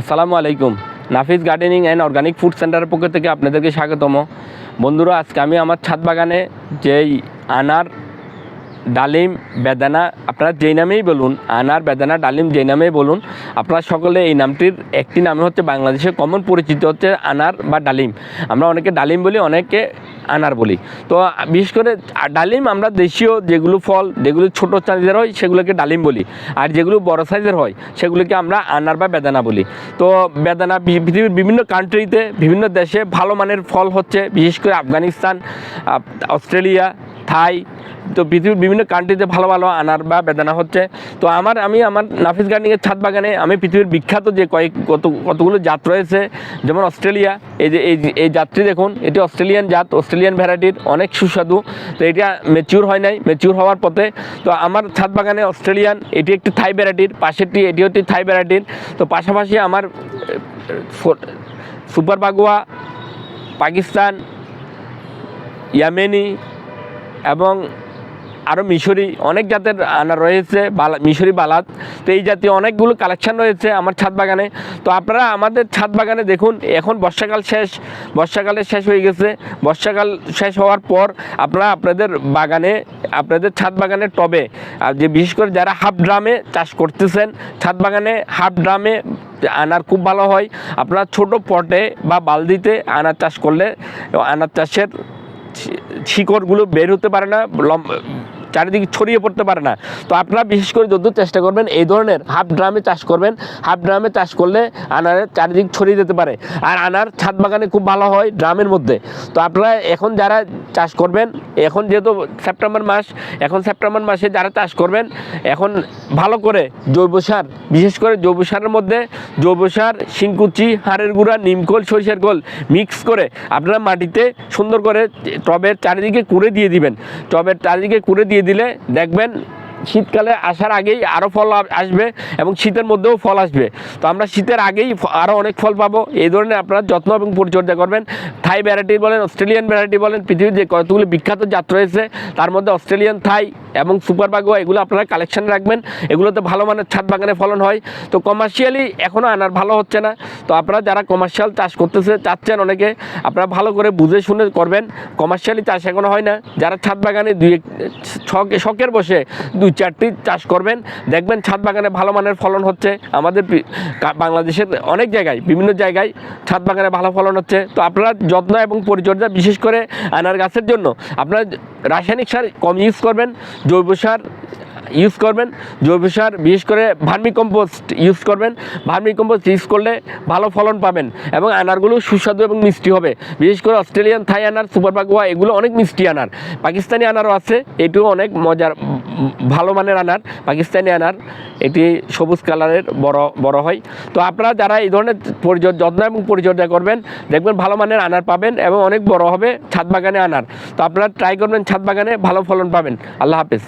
আসসালামু আলাইকুম। Nafis gardening and organic food সেন্টারের পক্ষ থেকে আপনাদেরকে স্বাগতম। বন্ধুরা, আজকে আমি আমার ছাদ বাগানে যেই আনার ডালিম, বেদানা, আপনারা যেই নামেই বলুন, আনার, বেদানা, ডালিম, যেই নামেই বলুন, আপনারা সকলে এই নামটির একটি নামে হচ্ছে বাংলাদেশে কমন পরিচিত হচ্ছে আনার বা ডালিম। আমরা অনেকে ডালিম বলি, অনেকে আনার বলি। তো বিশেষ করে ডালিম আমরা দেশীয় যেগুলো ফল, যেগুলো ছোটো সাইজের হয়, সেগুলোকে ডালিম বলি। আর যেগুলো বড় সাইজের হয়, সেগুলোকে আমরা আনার বা বেদানা বলি। তো বেদানা পৃথিবীর বিভিন্ন কান্ট্রিতে বিভিন্ন দেশে ভালো মানের ফল হচ্ছে, বিশেষ করে আফগানিস্তান অস্ট্রেলিয়া থাই, তো পৃথিবীর বিভিন্ন কান্ট্রিতে ভালো ভালো আনার বা বেদানা হচ্ছে। তো আমার, আমি আমার নাফিস গার্ডেনিংয়ের ছাদ বাগানে আমি পৃথিবীর বিখ্যাত যে কয়েক, কত, কতগুলো জাত রয়েছে, যেমন অস্ট্রেলিয়া, এই যে, এই এই জাতটি দেখুন, এটি অস্ট্রেলিয়ান জাত, অস্ট্রেলিয়ান ভ্যারাইটির, অনেক সুস্বাদু। তো এটা ম্যাচিউর হয় নাই ম্যাচিউর হওয়ার পথে, তো আমার ছাদ বাগানে অস্ট্রেলিয়ান, এটি একটি থাই ভ্যারাইটির, পাশেরটি, এটি একটি থাই ভ্যারাইটির। তো পাশাপাশি আমার সুপার বাগুয়া পাকিস্তান, ইয়ামেনি এবং আরও মিশরি, অনেক জাতের আনা রয়েছে বালা, মিশরি বালাত। তো এই জাতীয় অনেকগুলো কালেকশন রয়েছে আমার ছাদ বাগানে। তো আপনারা আমাদের ছাদ বাগানে দেখুন, এখন বর্ষাকাল শেষ, বর্ষাকালে শেষ হয়ে গেছে। বর্ষাকাল শেষ হওয়ার পর আপনারা আপনাদের বাগানে, আপনাদের ছাদ বাগানের টবে, আর যে বিশেষ করে যারা হাফ ড্রামে চাষ করতেছেন, ছাদ বাগানে হাফ ড্রামে আনার খুব ভালো হয়। আপনারা ছোট পটে বা বালদিতে আনার চাষ করলে, আনার চাষের শিকড়গুলো বের হতে পারে না চারিদিকে ছড়িয়ে পড়তে পারে না। তো আপনারা বিশেষ করে যত চেষ্টা করবেন, এই ধরনের হাফ ড্রামে চাষ করবেন। হাফ ড্রামে চাষ করলে আনারের চারিদিক ছড়িয়ে যেতে পারে। আর আনার ছাদ বাগানে খুব ভালো হয় ড্রামের মধ্যে। তো আপনারা এখন যারা চাষ করবেন, এখন যেহেতু সেপ্টেম্বর মাস, এখন সেপ্টেম্বর মাসে যারা চাষ করবেন, এখন ভালো করে জৈব সার, বিশেষ করে জৈব সারের মধ্যে, জৈব সার, শিংকুচি, হাড়ের গুঁড়া নিমখোল সরিষার গোল মিক্স করে আপনারা মাটিতে সুন্দর করে টবের চারিদিকে কুড়ে দিয়ে দিবেন। টবের চারিদিকে কুড়ে দিয়ে দিলে দেখবেন শীতকালে আসার আগেই আরও ফল আসবে এবং শীতের মধ্যেও ফল আসবে। তো আমরা শীতের আগেই আরও অনেক ফল পাবো। এই ধরনের আপনারা যত্ন এবং পরিচর্যা করবেন। থাই ভ্যারাইটি বলেন, অস্ট্রেলিয়ান ভ্যারাইটি বলেন, পৃথিবীর যে কতগুলো বিখ্যাত জাত রয়েছে, তার মধ্যে অস্ট্রেলিয়ান থাই এবং সুপার বাগুয়া এগুলো আপনারা কালেকশন রাখবেন। এগুলোতে ভালো মানের ছাদ বাগানে ফলন হয়। তো কমার্শিয়ালি এখনও আনার ভালো হচ্ছে না। তো আপনারা যারা কমার্শিয়াল চাষ করতেছে, চাচ্ছেন অনেকে, আপনারা ভালো করে বুঝে শুনে করবেন। কমার্শিয়ালি চাষ এখনও হয় না। যারা ছাদ বাগানে দুই শখের বসে দুই চারটি চাষ করবেন। দেখবেন ছাদ বাগানে ভালো মানের ফলন হচ্ছে। আমাদের বাংলাদেশের অনেক জায়গায়, বিভিন্ন জায়গায় ছাদ বাগানে ভালো ফলন হচ্ছে। তো আপনারা যত্ন এবং পরিচর্যা বিশেষ করে আনার গাছের জন্য আপনারা রাসায়নিক সার কম ইউজ করবেন, জৈব সার ইউজ করবেন, জৈব সার বিশেষ করে ভার্মি কম্পোস্ট ইউজ করবেন। ভার্মি কম্পোস্ট ইউজ করলে ভালো ফলন পাবেন এবং আনারগুলো সুস্বাদু এবং মিষ্টি হবে। বিশেষ করে অস্ট্রেলিয়ান, থাই আনার, সুপার পাকুয়া এগুলো অনেক মিষ্টি আনার। পাকিস্তানি আনারও আছে, এটিও অনেক মজার ভালো মানের আনার, পাকিস্তানি আনার, এটি সবুজ কালারের বড় বড় হয়। তো আপনারা যারা এই ধরনের যত্ন এবং পরিচর্যা করবেন, দেখবেন ভালো মানের আনার পাবেন এবং অনেক বড় হবে ছাদ বাগানে আনার। তো আপনারা ট্রাই করবেন ছাদ বাগানে, ভালো ফলন পাবেন। আল্লাহ হাফেজ।